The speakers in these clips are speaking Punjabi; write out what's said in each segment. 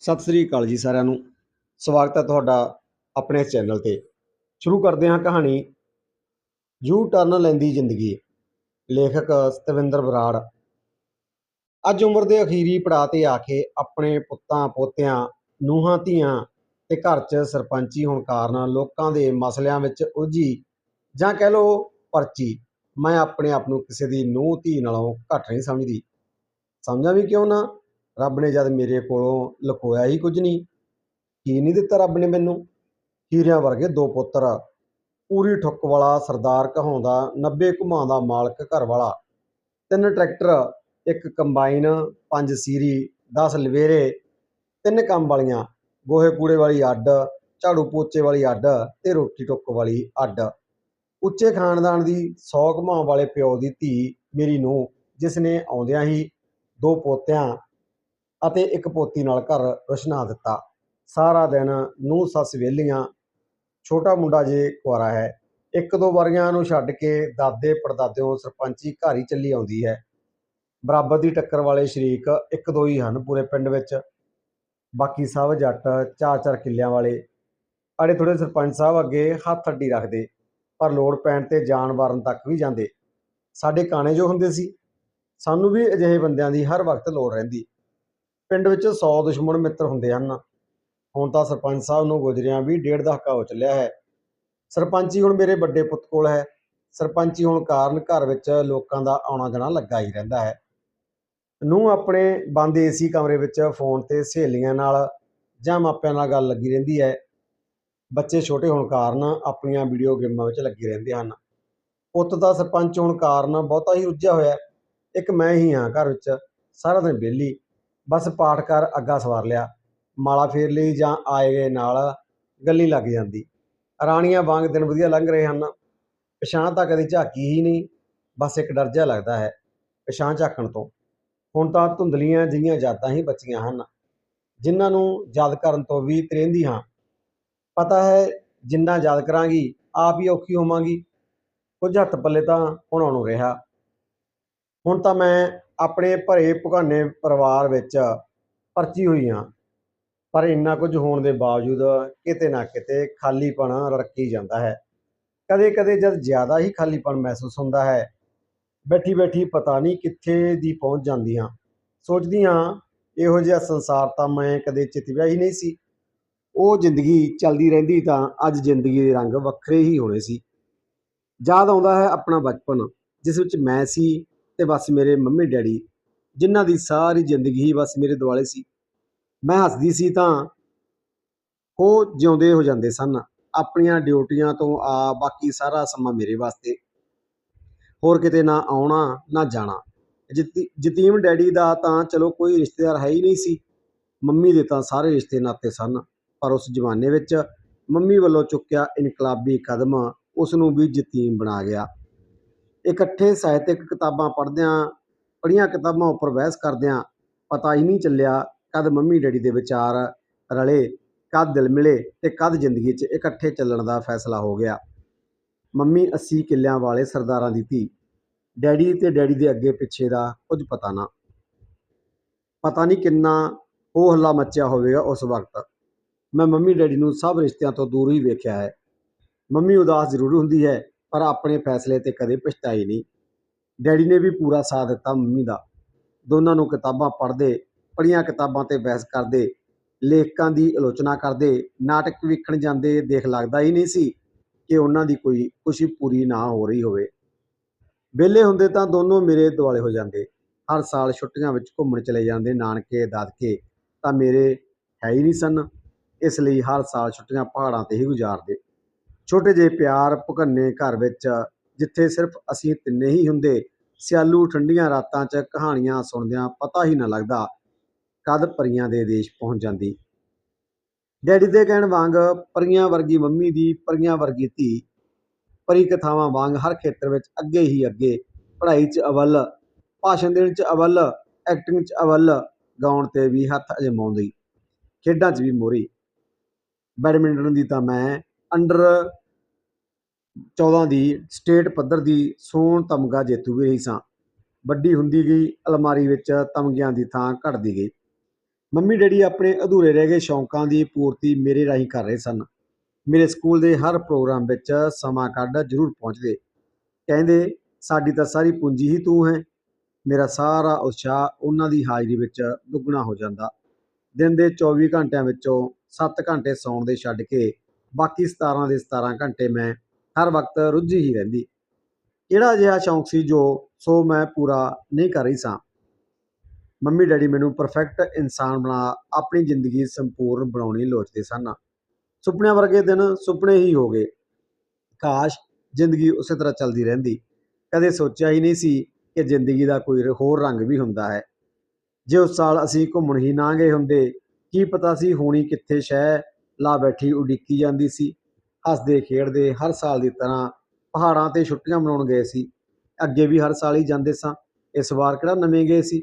ਸਤਿ ਸ੍ਰੀ ਅਕਾਲ ਜੀ ਸਾਰਿਆਂ ਨੂੰ। ਸਵਾਗਤ ਹੈ ਤੁਹਾਡਾ ਆਪਣੇ ਚੈਨਲ ਤੇ। ਸ਼ੁਰੂ ਕਰਦੇ ਹਾਂ ਕਹਾਣੀ, ਯੂ ਟਰਨ ਲੈਂਦੀ ਜ਼ਿੰਦਗੀ। ਲੇਖਕ ਸਤਵਿੰਦਰ ਬਰਾੜ। ਅੱਜ ਉਮਰ ਦੇ ਅਖੀਰੀ ਪੜਾਅ ਤੇ ਆ ਕੇ ਆਪਣੇ ਪੁੱਤਾਂ, ਪੋਤਿਆਂ, ਨੂੰਹਾਂ, ਧੀਆਂ ਤੇ ਘਰ 'ਚ ਸਰਪੰਚੀ ਹੋਣ ਕਾਰਨ ਲੋਕਾਂ ਦੇ ਮਸਲਿਆਂ ਵਿੱਚ ਉਲਝੀ ਜਾਂ ਕਹਿ ਲਓ ਪਰਚੀ, ਮੈਂ ਆਪਣੇ ਆਪ ਨੂੰ ਕਿਸੇ ਦੀ ਨੂੰਹ, ਧੀ ਨਾਲੋਂ ਘੱਟ ਨਹੀਂ ਸਮਝਦੀ। ਸਮਝਾਂ ਵੀ ਕਿਉਂ ਨਾ? ਰੱਬ ਨੇ ਜਦ ਮੇਰੇ ਕੋਲੋਂ ਲੁਕੋਇਆ ਹੀ ਕੁਝ ਨਹੀਂ, ਕੀ ਨਹੀਂ ਦਿੱਤਾ ਰੱਬ ਨੇ ਮੈਨੂੰ? ਹੀਰਿਆਂ ਵਰਗੇ ਦੋ ਪੁੱਤਰ, ਪੂਰੀ ਠੁੱਕ ਵਾਲਾ ਸਰਦਾਰ ਕਹਾਉਂਦਾ 90 ਘੁਮਾਂ ਦਾ ਮਾਲਕ ਘਰ ਵਾਲਾ। ਤਿੰਨ ਟਰੈਕਟਰ, ਇੱਕ ਕੰਬਾਈਨ, ਪੰਜ ਸੀਰੀ 10 ਲਵੇਰੇ, ਤਿੰਨ ਕੰਮ ਵਾਲੀਆਂ, ਗੋਹੇ ਕੂੜੇ ਵਾਲੀ ਅੱਡ, ਝਾੜੂ ਪੋਚੇ ਵਾਲੀ ਅੱਡ ਤੇ ਰੋਟੀ ਟੁੱਕ ਵਾਲੀ ਅੱਡ। ਉੱਚੇ ਖਾਨਦਾਨ ਦੀ 100 ਘੁਮਾਂ ਵਾਲੇ ਪਿਓ ਦੀ ਧੀ ਮੇਰੀ ਨੂੰਹ, ਜਿਸ ਨੇ ਆਉਂਦਿਆਂ ਹੀ ਦੋ ਪੋਤਿਆਂ ਅਤੇ ਇੱਕ ਪੋਤੀ ਨਾਲ ਘਰ ਰੁਸ਼ਨਾ ਦਿੱਤਾ। ਸਾਰਾ ਦਿਨ ਨੂੰਹ ਸੱਸ ਵਿਹਲੀਆਂ, ਛੋਟਾ ਮੁੰਡਾ ਜੇ ਕੁਆਰਾ ਹੈ, ਇੱਕ ਦੋ ਵਾਰੀਆਂ ਨੂੰ ਛੱਡ ਕੇ ਦਾਦੇ ਪੜਦਾਦਿਓਂ ਸਰਪੰਚੀ ਘਰ ਹੀ ਚੱਲੀ ਆਉਂਦੀ ਹੈ। ਬਰਾਬਰ ਦੀ ਟੱਕਰ ਵਾਲੇ ਸ਼ਰੀਕ ਇੱਕ ਦੋ ਹੀ ਹਨ ਪੂਰੇ ਪਿੰਡ ਵਿੱਚ। ਬਾਕੀ ਸਭ ਜੱਟ ਚਾਰ ਚਾਰ ਕਿੱਲਿਆਂ ਵਾਲੇ। ਅੜੇ ਥੋੜੇ ਸਰਪੰਚ ਸਾਹਿਬ ਅੱਗੇ ਹੱਥ ਅੱਡੀ ਰੱਖਦੇ, ਪਰ ਲੋੜ ਪੈਣ ਤੇ ਜਾਨ ਵਾਰਨ ਤੱਕ ਵੀ ਜਾਂਦੇ। ਸਾਡੇ ਕਾਣੇ ਜੋ ਹੁੰਦੇ ਸੀ। ਸਾਨੂੰ ਵੀ ਅਜਿਹੇ ਬੰਦਿਆਂ ਦੀ ਹਰ ਵਕਤ ਲੋੜ ਰਹਿੰਦੀ। ਪਿੰਡ ਵਿੱਚ 100 ਦੁਸ਼ਮਣ ਮਿੱਤਰ ਹੁੰਦੇ ਹਨ। ਹੁਣ ਤਾਂ ਸਰਪੰਚ ਸਾਹਿਬ ਨੂੰ ਗੁਜ਼ਰਿਆਂ ਵੀ ਡੇਢ ਦਹਾਕਾ ਹੋ ਚੱਲਿਆ ਹੈ। ਸਰਪੰਚੀ ਹੁਣ ਮੇਰੇ ਵੱਡੇ ਪੁੱਤ ਕੋਲ ਹੈ। ਸਰਪੰਚੀ ਹੋਣ ਕਾਰਨ ਘਰ ਵਿੱਚ ਲੋਕਾਂ ਦਾ ਆਉਣਾ ਜਾਣਾ ਲੱਗਾ ਹੀ ਰਹਿੰਦਾ ਹੈ। ਨੂੰ ਆਪਣੇ ਬੰਦ ਏਸੀ ਕਮਰੇ ਵਿੱਚ ਫੋਨ ਤੇ ਸਹੇਲੀਆਂ ਨਾਲ ਜਾਂ ਮਾਪਿਆਂ ਨਾਲ ਗੱਲ ਲੱਗੀ ਰਹਿੰਦੀ ਹੈ। ਬੱਚੇ ਛੋਟੇ ਹੋਣ ਕਾਰਨ ਆਪਣੀਆਂ ਵੀਡੀਓ ਗੇਮਾਂ ਵਿੱਚ ਲੱਗੇ ਰਹਿੰਦੇ ਹਨ। ਪੁੱਤ ਦਾ ਸਰਪੰਚ ਹੋਣ ਕਾਰਨ ਬਹੁਤਾ ਹੀ ਰੁੱਝਿਆ ਹੋਇਆ ਇੱਕ ਮੈਂ ਹੀ ਹਾਂ ਘਰ ਵਿੱਚ, ਸਾਰਾ ਦਿਨ ਵਿਹਲੀ। ਬਸ ਪਾਠ ਕਰ, ਅੱਗਾ ਸਵਾਰ ਲਿਆ। ਮਾਲਾ ਫੇਰ ਲਈ ਜਾਂ ਆਏ ਗਏ ਨਾਲ ਗੱਲੀ ਲੱਗ ਜਾਂਦੀ। ਰਾਣੀਆਂ ਵਾਂਗ ਦਿਨ ਵਧੀਆ ਲੰਘ ਰਹੇ ਹਨ। ਪਛਾਣ ਤਾਂ ਕਦੇ ਝਾਕੀ ਹੀ ਨਹੀਂ, ਬਸ ਇੱਕ ਡਰ ਜਿਹਾ ਲੱਗਦਾ ਹੈ ਪਛਾਣ ਝਾਕਣ ਤੋਂ। ਹੁਣ ਤਾਂ ਧੁੰਦਲੀਆਂ ਜਿਹੀਆਂ ਯਾਦਾਂ ਹੀ ਬਚੀਆਂ ਹਨ। ਜਿਨ੍ਹਾਂ ਨੂੰ ਯਾਦ ਕਰਨ ਤੋਂ ਵੀ ਤਰੇਂਦੀ ਹਾਂ। ਪਤਾ ਹੈ ਜਿੰਨਾ ਯਾਦ ਕਰਾਂਗੀ, ਆਪ ਹੀ ਔਖੀ ਹੋਵਾਂਗੀ। ਕੁਝ ਹੱਥ ਪੱਲੇ ਤਾਂ ਹੁਣ ਨੂੰ ਰਿਹਾ। ਹੁਣ ਤਾਂ ਮੈਂ ਆਪਣੇ ਭਰੇ ਭੁਗਾਨੇ ਪਰਿਵਾਰ ਵਿੱਚ ਪਰਚੀ ਹੋਈ ਹਾਂ ਪਰ ਇੰਨਾ ਕੁਝ ਹੋਣ ਦੇ ਬਾਵਜੂਦ ਕਿਤੇ ਨਾ ਕਿਤੇ ਖਾਲੀਪਣ ਰੜਕੀ ਜਾਂਦਾ ਹੈ। ਕਦੇ ਕਦੇ ਜਦ ਜ਼ਿਆਦਾ ਹੀ ਖਾਲੀਪਣ ਮਹਿਸੂਸ ਹੁੰਦਾ ਹੈ ਬੈਠੀ ਬੈਠੀ ਪਤਾ ਨਹੀਂ ਕਿੱਥੇ ਦੀ ਪਹੁੰਚ ਜਾਂਦੀ ਹਾਂ ਸੋਚਦੀ ਹਾਂ, ਇਹੋ ਜਿਹਾ ਸੰਸਾਰ ਤਾਂ ਮੈਂ ਕਦੇ ਚਿਤਵਿਆ ਹੀ ਨਹੀਂ ਸੀ। ਉਹ ਜ਼ਿੰਦਗੀ ਚੱਲਦੀ ਰਹਿੰਦੀ ਤਾਂ ਅੱਜ ਜ਼ਿੰਦਗੀ ਦੇ ਰੰਗ ਵੱਖਰੇ ਹੀ ਹੋਣੇ ਸੀ। ਯਾਦ ਆਉਂਦਾ ਹੈ ਆਪਣਾ ਬਚਪਨ, ਜਿਸ ਵਿੱਚ ਮੈਂ ਸੀ ਤੇ ਬਸ ਮੇਰੇ ਮੰਮੀ ਡੈਡੀ, ਜਿਨ੍ਹਾਂ ਦੀ ਸਾਰੀ ਜ਼ਿੰਦਗੀ ਹੀ ਬਸ ਮੇਰੇ ਦੁਆਲੇ ਸੀ। ਮੈਂ ਹੱਸਦੀ ਸੀ ਤਾਂ ਉਹ ਜਿਉਂਦੇ ਹੋ ਜਾਂਦੇ ਸਨ। ਆਪਣੀਆਂ ਡਿਊਟੀਆਂ ਤੋਂ ਆ ਬਾਕੀ ਸਾਰਾ ਸਮਾਂ ਮੇਰੇ ਵਾਸਤੇ। ਹੋਰ ਕਿਤੇ ਨਾ ਆਉਣਾ, ਨਾ ਜਾਣਾ। ਜਤੀ- ਯਤੀਮ ਡੈਡੀ ਦਾ ਤਾਂ ਚਲੋ ਕੋਈ ਰਿਸ਼ਤੇਦਾਰ ਹੈ ਹੀ ਨਹੀਂ ਸੀ। ਮੰਮੀ ਦੇ ਤਾਂ ਸਾਰੇ ਰਿਸ਼ਤੇ ਨਾਤੇ ਸਨ, ਪਰ ਉਸ ਜ਼ਮਾਨੇ ਵਿੱਚ ਮੰਮੀ ਵੱਲੋਂ ਚੁੱਕਿਆ ਇਨਕਲਾਬੀ ਕਦਮ ਉਸ ਨੂੰ ਵੀ ਯਤੀਮ ਬਣਾ ਗਿਆ। ਇਕੱਠੇ ਸਾਹਿਤਕ ਕਿਤਾਬਾਂ ਪੜ੍ਹਦਿਆਂ, ਪੜ੍ਹੀਆਂ ਕਿਤਾਬਾਂ ਉੱਪਰ ਬਹਿਸ ਕਰਦਿਆਂ ਪਤਾ ਹੀ ਨਹੀਂ ਚੱਲਿਆ ਕਦ ਮੰਮੀ ਡੈਡੀ ਦੇ ਵਿਚਾਰ ਰਲੇ, ਕਦ ਦਿਲ ਮਿਲੇ ਤੇ ਕਦ ਜ਼ਿੰਦਗੀ 'ਚ ਇਕੱਠੇ ਚੱਲਣ ਦਾ ਫੈਸਲਾ ਹੋ ਗਿਆ। ਮੰਮੀ 80 ਕਿੱਲਿਆਂ ਵਾਲੇ ਸਰਦਾਰਾਂ ਦੀ ਧੀ, ਡੈਡੀ ਤੇ ਡੈਡੀ ਦੇ ਅੱਗੇ ਪਿੱਛੇ ਦਾ ਕੁਝ ਪਤਾ ਨਾ। ਪਤਾ ਨਹੀਂ ਕਿੰਨਾ ਉਹ ਹੱਲਾ ਮੱਚਿਆ ਹੋਵੇਗਾ ਉਸ ਵਕਤ। ਮੈਂ ਮੰਮੀ ਡੈਡੀ ਨੂੰ ਸਭ ਰਿਸ਼ਤਿਆਂ ਤੋਂ ਦੂਰ ਹੀ ਵੇਖਿਆ ਹੈ। ਮੰਮੀ ਉਦਾਸ ਜ਼ਰੂਰ ਹੁੰਦੀ ਹੈ ਪਰ ਆਪਣੇ ਫੈਸਲੇ ਤੇ ਕਦੇ ਪਛਤਾਈ ਨਹੀਂ। ਡੈਡੀ ਨੇ ਵੀ ਪੂਰਾ ਸਾਥ ਦਿੱਤਾ ਮੰਮੀ ਦਾ। ਦੋਨਾਂ ਨੂੰ ਕਿਤਾਬਾਂ ਪੜ੍ਹਦੇ, ਪੜ੍ਹੀਆਂ ਕਿਤਾਬਾਂ ਤੇ ਬਹਿਸ ਕਰਦੇ, ਲੇਖਕਾਂ ਦੀ ਆਲੋਚਨਾ ਕਰਦੇ, ਨਾਟਕ ਵੇਖਣ ਜਾਂਦੇ ਦੇਖ ਲੱਗਦਾ ਹੀ ਨਹੀਂ ਸੀ ਕਿ ਉਹਨਾਂ ਦੀ ਕੋਈ ਖੁਸ਼ੀ ਪੂਰੀ ਨਾ ਹੋ ਰਹੀ ਹੋਵੇ। ਵਿਹਲੇ ਹੁੰਦੇ ਤਾਂ ਦੋਨੋਂ ਮੇਰੇ ਦੁਆਲੇ ਹੋ ਜਾਂਦੇ। ਹਰ ਸਾਲ ਛੁੱਟੀਆਂ ਵਿੱਚ ਘੁੰਮਣ ਚਲੇ ਜਾਂਦੇ ਨਾਨਕੇ, ਦਾਦਕੇ, ਤਾਂ ਮੇਰੇ ਹੈ ਹੀ ਨਹੀਂ ਸਨ। ਇਸ ਲਈ ਹਰ ਸਾਲ ਛੁੱਟੀਆਂ ਪਹਾੜਾਂ ਤੇ ਹੀ ਗੁਜ਼ਾਰਦੇ। ਛੋਟੇ ਜਿਹੇ ਪਿਆਰ ਭੁਕੰਨੇ ਘਰ ਵਿੱਚ, ਜਿੱਥੇ ਸਿਰਫ ਅਸੀਂ ਤਿੰਨੇ ਹੀ ਹੁੰਦੇ, ਸਿਆਲੂ ਠੰਡੀਆਂ ਰਾਤਾਂ 'ਚ ਕਹਾਣੀਆਂ ਸੁਣਦਿਆਂ ਪਤਾ ਹੀ ਨਾ ਲੱਗਦਾ ਕਦ ਪਰੀਆਂ ਦੇ ਦੇਸ਼ ਪਹੁੰਚ ਜਾਂਦੀ। ਡੈਡੀ ਦੇ ਕਹਿਣ ਵਾਂਗ ਪਰੀਆਂ ਵਰਗੀ ਮੰਮੀ ਦੀ ਪਰੀਆਂ ਵਰਗੀ ਧੀ, ਪਰੀ ਕਥਾਵਾਂ ਵਾਂਗ ਹਰ ਖੇਤਰ ਵਿੱਚ ਅੱਗੇ ਹੀ ਅੱਗੇ, ਪੜ੍ਹਾਈ 'ਚ ਅਵਲ, ਭਾਸ਼ਣ ਦੇਣ 'ਚ ਅਵਲ ਐਕਟਿੰਗ 'ਚ ਅਵਲ, ਗਾਉਣ ਤੇ ਵੀ ਹੱਥ ਅਜਮਾਉਂਦੀ ਖੇਡਾਂ 'ਚ ਵੀ ਮੋਰੀ। ਬੈਡਮਿੰਟਨ ਦੀ ਤਾਂ ਮੈਂ ਅੰਡਰ 14 ਦੀ ਸਟੇਟ ਪੱਧਰ ਦੀ ਸੋਨ ਤਮਗਾ ਜੇਤੂ ਵੀ ਰਹੀ ਸਾਂ। ਵੱਡੀ ਹੁੰਦੀ ਗਈ, ਅਲਮਾਰੀ ਵਿੱਚ ਤਮਗਿਆਂ ਦੀ ਥਾਂ ਘਟਦੀ ਗਈ। ਮੰਮੀ ਡੈਡੀ ਆਪਣੇ ਅਧੂਰੇ ਰਹਿ ਗਏ ਸ਼ੌਂਕਾਂ ਦੀ ਪੂਰਤੀ ਮੇਰੇ ਰਾਹੀਂ ਕਰ ਰਹੇ ਸਨ। ਮੇਰੇ ਸਕੂਲ ਦੇ ਹਰ ਪ੍ਰੋਗਰਾਮ ਵਿੱਚ ਸਮਾਂ ਕੱਢ ਜ਼ਰੂਰ ਪਹੁੰਚਦੇ। ਕਹਿੰਦੇ, ਸਾਡੀ ਤਾਂ ਸਾਰੀ ਪੂੰਜੀ ਹੀ ਤੂੰ ਹੈ। ਮੇਰਾ ਸਾਰਾ ਉਤਸ਼ਾਹ ਉਹਨਾਂ ਦੀ ਹਾਜ਼ਰੀ ਵਿੱਚ ਦੁੱਗਣਾ ਹੋ ਜਾਂਦਾ। ਦਿਨ ਦੇ 24 ਘੰਟਿਆਂ ਵਿੱਚੋਂ 7 ਘੰਟੇ ਸੌਣ ਦੇ ਛੱਡ ਕੇ ਬਾਕੀ 17 ਦੇ 17 ਘੰਟੇ ਮੈਂ ਹਰ ਵਕਤ ਰੁੱਝੀ ਹੀ ਰਹਿੰਦੀ। ਕਿਹੜਾ ਅਜਿਹਾ ਸ਼ੌਂਕ ਸੀ ਜੋ ਸੋ ਮੈਂ ਪੂਰਾ ਨਹੀਂ ਕਰ ਰਹੀ ਸਾਂ? ਮੰਮੀ ਡੈਡੀ ਮੈਨੂੰ ਪਰਫੈਕਟ ਇਨਸਾਨ ਬਣਾ, ਆਪਣੀ ਜ਼ਿੰਦਗੀ ਸੰਪੂਰਨ ਬਣਾਉਣੀ ਲੋਚਦੇ ਸਨ ਸੁਪਨਿਆਂ ਵਰਗੇ ਦਿਨ ਸੁਪਨੇ ਹੀ ਹੋ ਗਏ। ਕਾਸ਼ ਜ਼ਿੰਦਗੀ ਉਸੇ ਤਰ੍ਹਾਂ ਚੱਲਦੀ ਰਹਿੰਦੀ। ਕਦੇ ਸੋਚਿਆ ਹੀ ਨਹੀਂ ਸੀ ਕਿ ਜ਼ਿੰਦਗੀ ਦਾ ਕੋਈ ਹੋਰ ਰੰਗ ਵੀ ਹੁੰਦਾ ਹੈ। ਜੇ ਉਸ ਸਾਲ ਅਸੀਂ ਘੁੰਮਣ ਹੀ ਨਾ ਗਏ ਹੁੰਦੇ, ਕੀ ਪਤਾ ਸੀ ਹੋਣੀ ਕਿੱਥੇ ਸ਼ਹਿ ਲਾ ਬੈਠੀ ਉਡੀਕੀ ਜਾਂਦੀ ਸੀ। ਹੱਸਦੇ ਖੇਡਦੇ ਹਰ ਸਾਲ ਦੀ ਤਰ੍ਹਾਂ ਪਹਾੜਾਂ ਤੇ ਛੁੱਟੀਆਂ ਮਨਾਉਣ ਗਏ ਸੀ। ਅੱਗੇ ਵੀ ਹਰ ਸਾਲ ਹੀ ਜਾਂਦੇ ਸਾਂ। ਇਸ ਵਾਰ ਕਿਹੜਾ ਨਵੇਂ ਗਏ ਸੀ?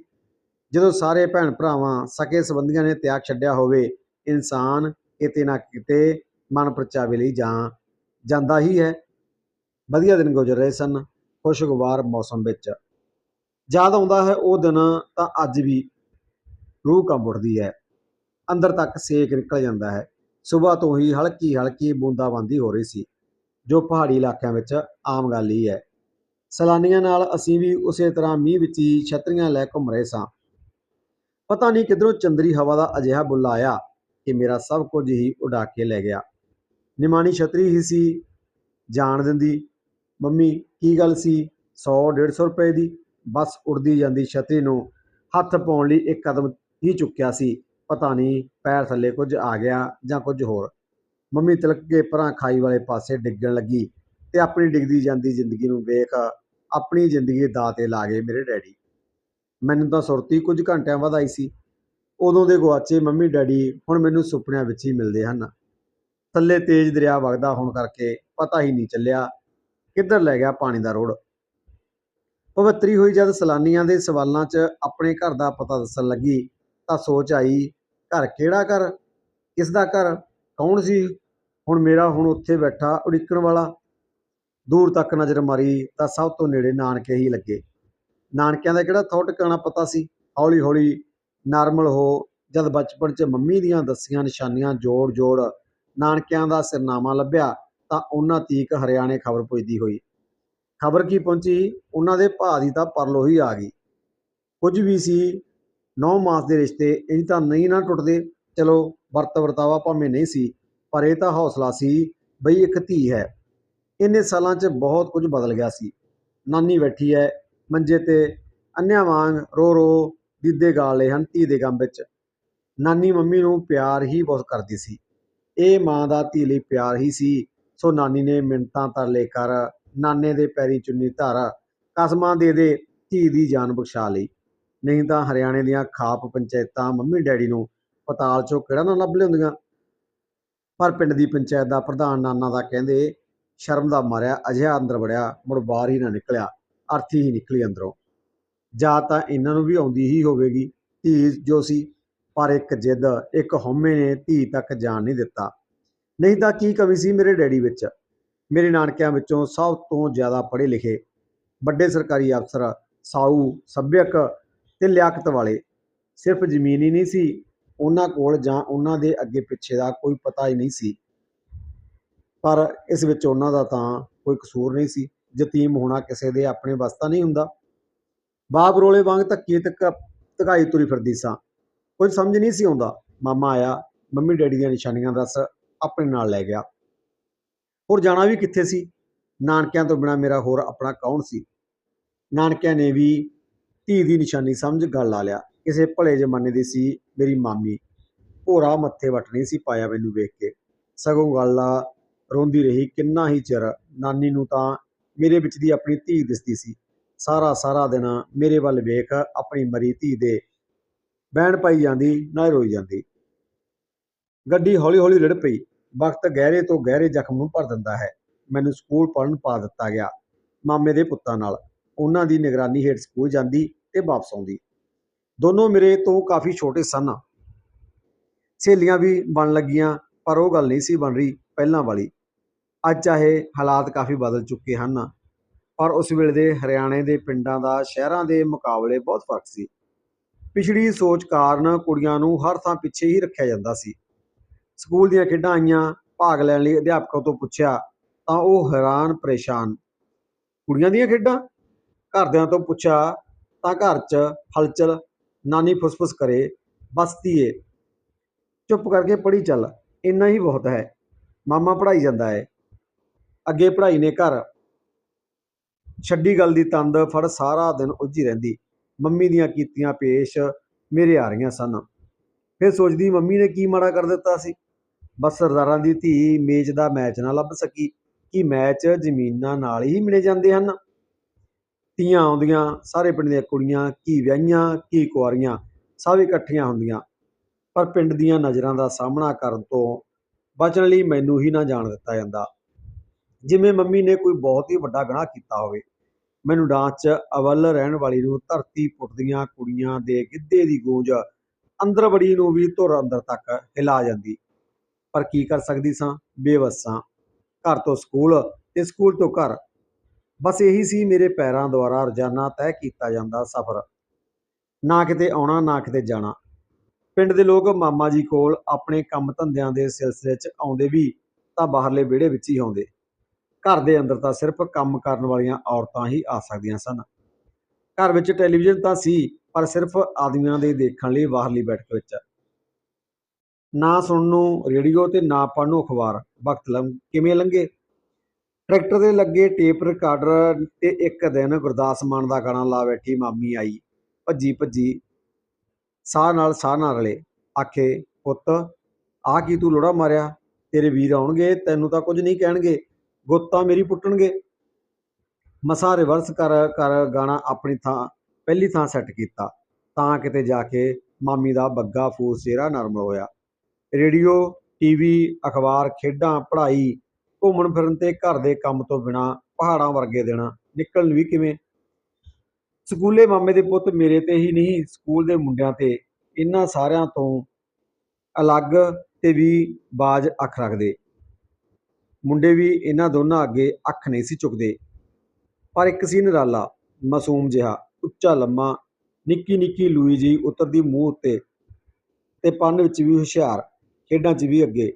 ਜਦੋਂ ਸਾਰੇ ਭੈਣ ਭਰਾਵਾਂ ਸਕੇ ਸੰਬੰਧੀਆਂ ਨੇ ਤਿਆਗ ਛੱਡਿਆ ਹੋਵੇ, ਇਨਸਾਨ ਕਿਤੇ ਨਾ ਕਿਤੇ ਮਨ ਪਰਚਾਵੇ ਲਈ ਜਾਂ ਜਾਂਦਾ ਹੀ ਹੈ। ਵਧੀਆ ਦਿਨ ਗੁਜ਼ਰ ਰਹੇ ਸਨ। ਖੁਸ਼ਗਵਾਰ ਮੌਸਮ ਵਿੱਚ ਯਾਦ ਆਉਂਦਾ ਹੈ ਉਹ ਦਿਨ ਤਾਂ ਅੱਜ ਵੀ ਰੂਹ ਕੰਬ ਉੱਠਦੀ ਹੈ। ਅੰਦਰ ਤੱਕ ਸੇਕ ਨਿਕਲ ਜਾਂਦਾ ਹੈ। ਸਵੇਰ ਤੋਂ ਹੀ ਹਲਕੀ ਹਲਕੀ ਬੂੰਦਾਬਾਂਦੀ ਹੋ ਰਹੀ ਸੀ, ਜੋ ਪਹਾੜੀ ਇਲਾਕਿਆਂ ਵਿੱਚ ਆਮ ਗੱਲ ਹੀ ਹੈ। ਸੈਲਾਨੀਆਂ ਨਾਲ ਅਸੀਂ ਵੀ ਉਸੇ ਤਰ੍ਹਾਂ ਮੀਂਹ ਵਿੱਚ ਹੀ ਛਤਰੀਆਂ ਲੈ ਘੁੰਮ ਰਹੇ ਸਾਂ। ਪਤਾ ਨਹੀਂ ਕਿਧਰੋਂ ਚੰਦਰੀ ਹਵਾ ਦਾ ਅਜਿਹਾ ਬੁੱਲਾ ਆਇਆ ਕਿ ਮੇਰਾ ਸਭ ਕੁਝ ਹੀ ਉਡਾ ਕੇ ਲੈ ਗਿਆ। ਨਿਮਾਣੀ ਛਤਰੀ ਹੀ ਸੀ, ਜਾਣ ਦਿੰਦੀ। ਮੰਮੀ, ਕੀ ਗੱਲ ਸੀ? 100 150 ਰੁਪਏ ਦੀ। ਬਸ ਉੜਦੀ ਜਾਂਦੀ ਛਤਰੀ ਨੂੰ ਹੱਥ ਪਾਉਣ ਲਈ ਇੱਕ ਕਦਮ ਹੀ ਚੁੱਕਿਆ ਸੀ। ਪਤਾ ਨਹੀਂ ਪੈਰ ਥੱਲੇ ਕੁਝ ਆ ਗਿਆ ਜਾਂ ਕੁਝ ਹੋਰ। ਮੰਮੀ ਤਿਲਕ ਕੇ ਪਰਾਂ ਖਾਈ ਵਾਲੇ ਪਾਸੇ ਡਿੱਗਣ ਲੱਗੀ ਤੇ ਆਪਣੀ ਡਿੱਗਦੀ ਜਾਂਦੀ ਜ਼ਿੰਦਗੀ ਨੂੰ ਵੇਖ ਆਪਣੀ ਜ਼ਿੰਦਗੀ ਦਾ ਤੇ ਲਾ ਗਏ ਮੇਰੇ ਡੈਡੀ। ਮੈਨੂੰ ਤਾਂ ਸੁਰਤੀ ਕੁਝ ਘੰਟਿਆਂ ਬਾਅਦ ਆਈ ਸੀ। ਉਦੋਂ ਦੇ ਗੁਆਚੇ ਮੰਮੀ ਡੈਡੀ ਹੁਣ ਮੈਨੂੰ ਸੁਪਨਿਆਂ ਵਿੱਚ ਹੀ ਮਿਲਦੇ ਹਨ। ਥੱਲੇ ਤੇਜ਼ ਦਰਿਆ ਵਗਦਾ ਹੋਣ ਕਰਕੇ ਪਤਾ ਹੀ ਨਹੀਂ ਚੱਲਿਆ ਕਿੱਧਰ ਲੈ ਗਿਆ ਪਾਣੀ ਦਾ ਰੋੜ। ਪਵਿੱਤਰੀ ਹੋਈ ਜਦ ਸੈਲਾਨੀਆਂ ਦੇ ਸਵਾਲਾਂ 'ਚ ਆਪਣੇ ਘਰ ਦਾ ਪਤਾ ਦੱਸਣ ਲੱਗੀ ਤਾਂ ਸੋਚ ਆਈ, ਘਰ ਕਿਹੜਾ ਘਰ? ਕਿਸ ਦਾ ਘਰ? ਕੌਣ ਸੀ? ਹੁਣ ਮੇਰਾ ਹੁਣ ਉੱਥੇ ਬੈਠਾ, ਉਡੀਕਣ ਵਾਲਾ। ਦੂਰ ਤੱਕ ਨਜ਼ਰ ਮਾਰੀ ਤਾਂ ਸਭ ਤੋਂ ਨੇੜੇ ਨਾਨਕੇ ਹੀ ਲੱਗੇ। ਨਾਨਕਿਆਂ ਦਾ ਕਿਹੜਾ ਥੌ ਟਿਕਾਣਾ ਪਤਾ ਸੀ? ਹੌਲੀ ਹੌਲੀ ਨਾਰਮਲ ਹੋ, ਜਦ ਬਚਪਨ 'ਚ ਮੰਮੀ ਦੀਆਂ ਦੱਸੀਆਂ ਨਿਸ਼ਾਨੀਆਂ ਜੋੜ ਜੋੜ ਨਾਨਕਿਆਂ ਦਾ ਸਿਰਨਾਮਾ ਲੱਭਿਆ, ਤਾਂ ਉਹਨਾਂ ਤੀਕ ਹਰਿਆਣੇ ਖਬਰ ਪੁੱਜਦੀ ਹੋਈ। ਖਬਰ ਕੀ ਪਹੁੰਚੀ? ਉਹਨਾਂ ਦੇ ਭਾ ਦੀ ਤਾਂ ਪਰਲੋ ਹੀ ਆ ਗਈ। ਕੁਝ ਵੀ ਸੀ ਨੌ ਮਾਸ ਦੇ ਰਿਸ਼ਤੇ ਇੰਜ ਤਾਂ ਨਹੀਂ ਨਾ ਟੁੱਟਦੇ। ਚਲੋ, ਵਰਤ ਵਰਤਾਵਾ ਭਾਵੇਂ ਨਹੀਂ ਸੀ, ਪਰ ਇਹ ਤਾਂ ਹੌਸਲਾ ਸੀ ਬਈ ਇੱਕ ਧੀ ਹੈ। ਇੰਨੇ ਸਾਲਾਂ 'ਚ ਬਹੁਤ ਕੁਝ ਬਦਲ ਗਿਆ ਸੀ। ਨਾਨੀ ਬੈਠੀ ਹੈ ਮੰਜੇ ਤੇ, ਅੰਨਿਆਂ ਵਾਂਗ ਰੋ ਰੋ ਦੀਦੇ ਗਾਲ ਲਏ ਹਨ ਧੀ ਦੇ ਗਮ ਵਿੱਚ। ਨਾਨੀ ਮੰਮੀ ਨੂੰ ਪਿਆਰ ਹੀ ਬਹੁਤ ਕਰਦੀ ਸੀ। ਇਹ ਮਾਂ ਦਾ ਧੀ ਲਈ ਪਿਆਰ ਹੀ ਸੀ। ਸੋ ਨਾਨੀ ਨੇ ਮਿੰਤਾਂ ਤਰਲੇ ਕਰ ਨਾਨੇ ਦੇ ਪੈਰੀ ਚੁੰਨੀ ਧਰ, ਕਸਮਾਂ ਦੇ ਦੇ ਧੀ ਦੀ ਜਾਨ ਬਖਸ਼ਾ ਲਈ। ਨਹੀਂ ਤਾਂ ਹਰਿਆਣੇ ਦੀਆਂ ਖਾਪ ਪੰਚਾਇਤਾਂ ਮੰਮੀ ਡੈਡੀ ਨੂੰ ਪਤਾਲ ਚੋਂ ਕਿਹੜਾ ਨਾ ਲੱਭ ਲਿਆਉਂਦੀਆਂ? ਪਰ ਪਿੰਡ ਦੀ ਪੰਚਾਇਤ ਦਾ ਪ੍ਰਧਾਨ ਨਾਨਾ ਦਾ ਕਹਿੰਦੇ, ਸ਼ਰਮ ਦਾ ਮਾਰਿਆ, ਅਜਿਹਾ ਅੰਦਰ ਵੜਿਆ, ਮੁੜ ਬਾਹਰ ਹੀ ਨਾ ਨਿਕਲਿਆ, ਅਰਥੀ ਹੀ ਨਿਕਲੀ ਅੰਦਰੋਂ। ਜਾਂ ਤਾਂ ਇਹਨਾਂ ਨੂੰ ਵੀ ਆਉਂਦੀ ਹੀ ਹੋਵੇਗੀ, ਧੀ ਜੋ ਸੀ, ਪਰ ਇੱਕ ਜਿੱਦ, ਇੱਕ ਹਉਮੈ ਨੇ ਧੀ ਤੱਕ ਜਾਣ ਨਹੀਂ ਦਿੱਤਾ। ਨਹੀਂ ਤਾਂ ਕੀ ਕਮੀ ਸੀ ਮੇਰੇ ਡੈਡੀ ਵਿੱਚ? ਮੇਰੇ ਨਾਨਕਿਆਂ ਵਿੱਚੋਂ ਸਭ ਤੋਂ ਜ਼ਿਆਦਾ ਪੜ੍ਹੇ ਲਿਖੇ ਵੱਡੇ ਸਰਕਾਰੀ ਅਫਸਰ, ਸਾਊ, ਸੱਭਿਅਕ ਤੇ ਲਿਆਕਤ ਵਾਲੇ। ਸਿਰਫ ਜ਼ਮੀਨ ਹੀ ਨਹੀਂ ਸੀ, ਉਹਨਾਂ ਕੋਲ ਜਾਂ ਉਹਨਾਂ ਦੇ ਅੱਗੇ ਪਿੱਛੇ ਦਾ ਕੋਈ ਪਤਾ ਹੀ ਨਹੀਂ ਸੀ। ਪਰ ਇਸ ਵਿੱਚ ਉਹਨਾਂ ਦਾ ਤਾਂ ਕੋਈ ਕਸੂਰ ਨਹੀਂ ਸੀ। ਯਤੀਮ ਹੋਣਾ ਕਿਸੇ ਦੇ ਆਪਣੇ ਵਸਤਾ ਨਹੀਂ ਹੁੰਦਾ। ਬਾਪ ਰੋਲੇ ਵਾਂਗ ਧੱਕੀ ਤੱਕ ਧਕਾਈ ਤੁਰੀ ਫਿਰਦੀ ਸਾਂ। ਕੁਝ ਸਮਝ ਨਹੀਂ ਸੀ ਆਉਂਦਾ। ਮਾਮਾ ਆਇਆ, ਮੰਮੀ ਡੈਡੀ ਦੀਆਂ ਨਿਸ਼ਾਨੀਆਂ ਦੱਸ, ਆਪਣੇ ਨਾਲ ਲੈ ਗਿਆ। ਹੋਰ ਜਾਣਾ ਵੀ ਕਿੱਥੇ ਸੀ? ਨਾਨਕਿਆਂ ਤੋਂ ਬਿਨਾ ਮੇਰਾ ਹੋਰ ਆਪਣਾ ਕੌਣ ਸੀ? ਨਾਨਕਿਆਂ ਨੇ ਵੀ ਧੀ ਦੀ ਨਿਸ਼ਾਨੀ ਸਮਝ ਗੱਲ ਲਾ ਲਿਆ। ਕਿਸੇ ਭਲੇ ਜ਼ਮਾਨੇ ਦੀ ਸੀ ਮੇਰੀ ਮਾਮੀ। ਭੋਰਾ ਮੱਥੇ ਵੱਟ ਨਹੀਂ ਸੀ ਪਾਇਆ ਮੈਨੂੰ ਵੇਖ ਕੇ। ਸਗੋਂ ਗੱਲ ਰੋਂਦੀ ਰਹੀ, ਕਿੰਨਾ ਹੀ ਚਿਰ ਨਾਨੀ ਨੂੰ ਤਾਂ ਮੇਰੇ ਵਿੱਚ ਦੀ ਆਪਣੀ ਧੀ ਦਿਸਦੀ ਸੀ। ਸਾਰਾ ਸਾਰਾ ਦਿਨ ਮੇਰੇ ਵੱਲ ਵੇਖ ਆਪਣੀ ਮਰੀ ਧੀ ਦੇ ਬਹਿਣ ਪਾਈ ਜਾਂਦੀ, ਨਾ ਰੋਈ ਜਾਂਦੀ। ਗੱਡੀ ਹੌਲੀ ਹੌਲੀ ਰੜ ਪਈ। ਵਕਤ ਗਹਿਰੇ ਤੋਂ ਗਹਿਰੇ ਜ਼ਖਮ ਨੂੰ ਭਰ ਦਿੰਦਾ ਹੈ। ਮੈਨੂੰ ਸਕੂਲ ਪੜ੍ਹਨ ਪਾ ਦਿੱਤਾ ਗਿਆ। ਮਾਮੇ ਦੇ ਪੁੱਤਾਂ ਨਾਲ। ਉਹਨਾਂ ਦੀ ਨਿਗਰਾਨੀ ਹੇਠ ਸਕੂਲ ਜਾਂਦੀ। ਤੇ ਵਾਪਸ ਆਉਂਦੀ। ਦੋਨੋਂ ਮੇਰੇ ਤੋਂ ਕਾਫੀ ਛੋਟੇ ਸਨ। ਸਹੇਲੀਆਂ ਵੀ ਬਣ ਲੱਗੀਆਂ, ਪਰ ਉਹ ਗੱਲ ਨਹੀਂ ਸੀ ਬਣ ਰਹੀ ਪਹਿਲਾਂ ਵਾਲੀ। ਅੱਜ ਚਾਹੇ ਹਾਲਾਤ ਕਾਫੀ ਬਦਲ ਚੁੱਕੇ ਹਨ, ਪਰ ਉਸ ਵੇਲੇ ਦੇ ਹਰਿਆਣੇ ਦੇ ਪਿੰਡਾਂ ਦਾ ਸ਼ਹਿਰਾਂ ਦੇ ਮੁਕਾਬਲੇ ਬਹੁਤ ਫ਼ਰਕ ਸੀ। ਪਿਛੜੀ ਸੋਚ ਕਾਰਨ ਕੁੜੀਆਂ ਨੂੰ ਹਰ ਥਾਂ ਪਿੱਛੇ ਹੀ ਰੱਖਿਆ ਜਾਂਦਾ ਸੀ। ਸਕੂਲ ਦੀਆਂ ਖੇਡਾਂ ਆਈਆਂ, ਭਾਗ ਲੈਣ ਲਈ ਅਧਿਆਪਕਾਂ ਤੋਂ ਪੁੱਛਿਆ, ਤਾਂ ਉਹ ਹੈਰਾਨ ਪਰੇਸ਼ਾਨ। ਕੁੜੀਆਂ ਦੀਆਂ ਖੇਡਾਂ? ਘਰਦਿਆਂ ਤੋਂ ਪੁੱਛਿਆ ਤਾਂ ਘਰ 'ਚ ਹਲਚਲ ਨਾਨੀ ਫੁਸਫੁਸ ਕਰੇ, ਬਸ ਧੀਏ। ਚੁੱਪ ਕਰਕੇ ਪੜ੍ਹੀ ਚੱਲ, ਇੰਨਾ ਹੀ ਬਹੁਤ ਹੈ। ਮਾਮਾ ਪੜ੍ਹਾਈ ਜਾਂਦਾ ਹੈ। ਅੱਗੇ ਪੜ੍ਹਾਈ ਨੇ ਘਰ ਛੱਡੀ ਗੱਲ ਦੀ ਤੰਦ, ਫੜ ਸਾਰਾ ਦਿਨ ਉੱਝੀ ਰਹਿੰਦੀ। ਮੰਮੀ ਦੀਆਂ ਕੀਤੀਆਂ ਪੇਸ਼ ਮੇਰੇ ਆ ਰਹੀਆਂ ਸਨ। ਫਿਰ ਸੋਚਦੀ ਮੰਮੀ ਨੇ ਕੀ ਮਾੜਾ ਕਰ ਦਿੱਤਾ ਸੀ? ਬਸ ਸਰਦਾਰਾਂ ਦੀ ਧੀ ਮੇਜ਼ ਦਾ ਮੈਚ ਨਾ ਲੱਭ ਸਕੀ, ਕਿ ਮੈਚ ਜ਼ਮੀਨਾਂ ਨਾਲ ਹੀ ਮਿਲੇ ਜਾਂਦੇ ਹਨ? ਤੀਆਂ ਆਉਂਦੀਆਂ ਸਾਰੇ ਪਿੰਡ ਦੀਆਂ ਕੁੜੀਆਂ, ਕੀ ਵਿਆਹੀਆਂ, ਕੀ ਕੁਆਰੀਆਂ, ਸਭ ਇਕੱਠੀਆਂ ਹੁੰਦੀਆਂ। ਪਰ ਪਿੰਡ ਦੀਆਂ ਨਜ਼ਰਾਂ ਦਾ ਸਾਹਮਣਾ ਕਰਨ ਤੋਂ ਬਚਣ ਲਈ ਮੈਨੂੰ ਹੀ ਨਾ ਜਾਣ ਦਿੱਤਾ ਜਾਂਦਾ। ਜਿਵੇਂ ਮੰਮੀ ਨੇ ਕੋਈ ਬਹੁਤ ਹੀ ਵੱਡਾ ਗੁਨਾਹ ਕੀਤਾ ਹੋਵੇ, ਮੈਨੂੰ ਡਾਂਸ 'ਚ ਅਵਲ ਰਹਿਣ ਵਾਲੀ ਨੂੰ ਧਰਤੀ ਪੁੱਟਦੀਆਂ ਕੁੜੀਆਂ ਦੇ ਗਿੱਧੇ ਦੀ ਗੂੰਜ ਅੰਦਰ ਬੜੀ ਨੂੰ ਵੀ ਧੁਰ ਅੰਦਰ ਤੱਕ ਹਿਲਾ ਜਾਂਦੀ। ਪਰ ਕੀ ਕਰ ਸਕਦੀ ਸਾਂ? ਬੇਵੱਸ ਸਾਂ। ਘਰ ਤੋਂ ਸਕੂਲ, ਤੇ ਸਕੂਲ ਤੋਂ ਘਰ ਬਸ ਇਹੀ ਸੀ ਮੇਰੇ ਪੈਰਾਂ ਦੁਆਰਾ ਰੋਜ਼ਾਨਾ ਤੈਅ ਕੀਤਾ ਜਾਂਦਾ ਸਫ਼ਰ। ਨਾ ਕਿਤੇ ਆਉਣਾ, ਨਾ ਕਿਤੇ ਜਾਣਾ। ਪਿੰਡ ਦੇ ਲੋਕ ਮਾਮਾ ਜੀ ਕੋਲ ਆਪਣੇ ਕੰਮ ਧੰਦਿਆਂ ਦੇ ਸਿਲਸਿਲੇ 'ਚ ਆਉਂਦੇ ਵੀ ਤਾਂ ਬਾਹਰਲੇ ਵਿਹੜੇ ਵਿੱਚ ਹੀ ਆਉਂਦੇ। ਘਰ ਦੇ ਅੰਦਰ ਤਾਂ ਸਿਰਫ ਕੰਮ ਕਰਨ ਵਾਲੀਆਂ ਔਰਤਾਂ ਹੀ ਆ ਸਕਦੀਆਂ ਸਨ। ਘਰ ਵਿੱਚ ਟੈਲੀਵਿਜ਼ਨ ਤਾਂ ਸੀ, ਪਰ ਸਿਰਫ ਆਦਮੀਆਂ ਦੇ ਦੇਖਣ ਲਈ ਬਾਹਰਲੀ ਬੈਠਕ ਵਿੱਚ। ਨਾ ਸੁਣਨ ਨੂੰ ਰੇਡੀਓ ਤੇ ਨਾ ਪੜ੍ਹਨ ਨੂੰ ਅਖਬਾਰ। ਵਕਤ ਲੰਘ, ਕਿਵੇਂ ਲੰਘੇ? ਟਰੈਕਟਰ ਦੇ ਲੱਗੇ ਟੇਪ ਰਿਕਾਰਡਰ ਤੇ ਇੱਕ ਦਿਨ ਗੁਰਦਾਸ ਮਾਨ ਦਾ ਗਾਣਾ ਲਾ ਬੈਠੀ ਮਾਮੀ ਆਈ। ਭੱਜੀ ਭੱਜੀ। ਸਾਹ ਨਾਲ ਸਾਹ ਨਾਲ ਰਲੇ। ਆਖੇ, ਪੁੱਤ ਆ ਕੀ ਤੂੰ ਲੋੜਾ ਮਾਰਿਆ? ਤੇਰੇ ਵੀਰ ਆਉਣਗੇ, ਤੈਨੂੰ ਤਾਂ ਕੁਝ ਨਹੀਂ ਕਹਿਣਗੇ। ਗੁੱਤਾਂ ਮੇਰੀ ਪੁੱਟਣਗੇ। ਮਸਾਂ ਰਿਵਰਸ ਕਰ ਕਰ ਗਾਣਾ ਆਪਣੀ ਥਾਂ, ਪਹਿਲੀ ਥਾਂ ਸੈੱਟ ਕੀਤਾ। ਤਾਂ ਕਿਤੇ ਜਾ ਕੇ ਮਾਮੀ ਦਾ ਬੱਗਾ ਫੂਸ ਚਿਹਰਾ ਨਰਮ ਹੋਇਆ। ਰੇਡੀਓ, ਟੀਵੀ, ਅਖਬਾਰ, ਖੇਡਾਂ, ਪੜ੍ਹਾਈ ਘੁੰਮਣ ਫਿਰਨ ਤੇ ਘਰ ਦੇ ਕੰਮ ਤੋਂ ਬਿਨਾ ਪਹਾੜਾਂ ਵਰਗੇ ਦੇਣਾ ਨਿਕਲਣ ਵੀ ਕਿਵੇਂ? ਸਕੂਲੇ ਮਾਮੇ ਦੇ ਪੁੱਤ ਮੇਰੇ ਤੇ ਹੀ ਨਹੀਂ, ਸਕੂਲ ਦੇ ਮੁੰਡਿਆਂ ਤੇ। ਇਹਨਾਂ ਸਾਰਿਆਂ ਤੋਂ ਅਲੱਗ ਤੇ ਵੀ ਬਾਜ ਅੱਖ ਰੱਖਦੇ। ਮੁੰਡੇ ਵੀ ਇਹਨਾਂ ਦੋਨਾਂ ਅੱਗੇ ਅੱਖ ਨਹੀਂ ਸੀ ਚੁੱਕਦੇ। ਪਰ ਇੱਕ ਸੀ ਨਿਰਾਲਾ, ਮਾਸੂਮ ਜਿਹਾ, ਉੱਚਾ, ਲੰਮਾ ਨਿੱਕੀ ਨਿੱਕੀ ਲੂਈ ਜੀ ਉਤਰਦੀ ਮੂੰਹ ਉੱਤੇ ਤੇ ਪੰਨ ਵਿੱਚ ਵੀ ਹੁਸ਼ਿਆਰ, ਖੇਡਾਂ 'ਚ ਵੀ ਅੱਗੇ।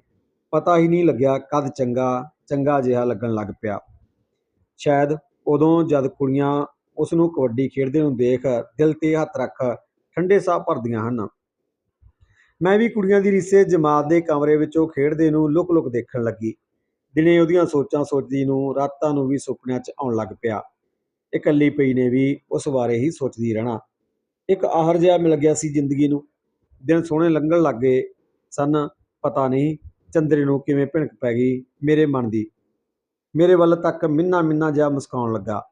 ਪਤਾ ਹੀ ਨਹੀਂ ਲੱਗਿਆ ਕਦ ਚੰਗਾ ਚੰਗਾ ਜਿਹਾ ਲੱਗਣ ਲੱਗ ਪਿਆ। ਸ਼ਾਇਦ ਉਦੋਂ ਜਦ ਕੁੜੀਆਂ ਉਸ ਨੂੰ ਕਬੱਡੀ ਖੇਡਦੇ ਨੂੰ ਦੇਖ ਦਿਲ ਤੇ ਹੱਥ ਰੱਖ ਠੰਡੇ ਸਾਹ ਭਰਦੀਆਂ ਹਨ। ਮੈਂ ਵੀ ਕੁੜੀਆਂ ਦੀ ਰਿਸ਼ੇ ਜਮਾਤ ਦੇ ਕਮਰੇ ਵਿੱਚੋਂ ਖੇਡਦੇ ਨੂੰ ਲੁਕ-ਲੁਕ ਦੇਖਣ ਲੱਗੀ। ਦਿਨੇ ਉਹਦੀਆਂ ਸੋਚਾਂ ਸੋਚਦੀ ਨੂੰ, ਰਾਤਾਂ ਨੂੰ ਵੀ ਸੁਪਨਿਆਂ 'ਚ ਆਉਣ ਲੱਗ ਪਿਆ। ਇਕੱਲੀ ਪਈ ਨੇ ਵੀ ਉਸ ਬਾਰੇ ਹੀ ਸੋਚਦੀ ਰਹਿਣਾ। ਇੱਕ ਆਹਰ ਜਿਹਾ ਮਿਲ ਗਿਆ ਸੀ ਜ਼ਿੰਦਗੀ ਨੂੰ। ਦਿਨ ਸੋਹਣੇ ਲੰਘਣ ਲੱਗੇ ਸਨ, ਪਤਾ ਨਹੀਂ ਚੰਦਰੇ ਨੂੰ ਕਿਵੇਂ ਭਿਣਕ ਪੈ ਗਈ ਮੇਰੇ ਮਨ ਦੀ। ਮੇਰੇ ਵੱਲ ਤੱਕ ਮਿੰਨਾ ਮਿੰਨਾ ਜਿਹਾ ਮੁਸਕਾਉਣ ਲੱਗਾ।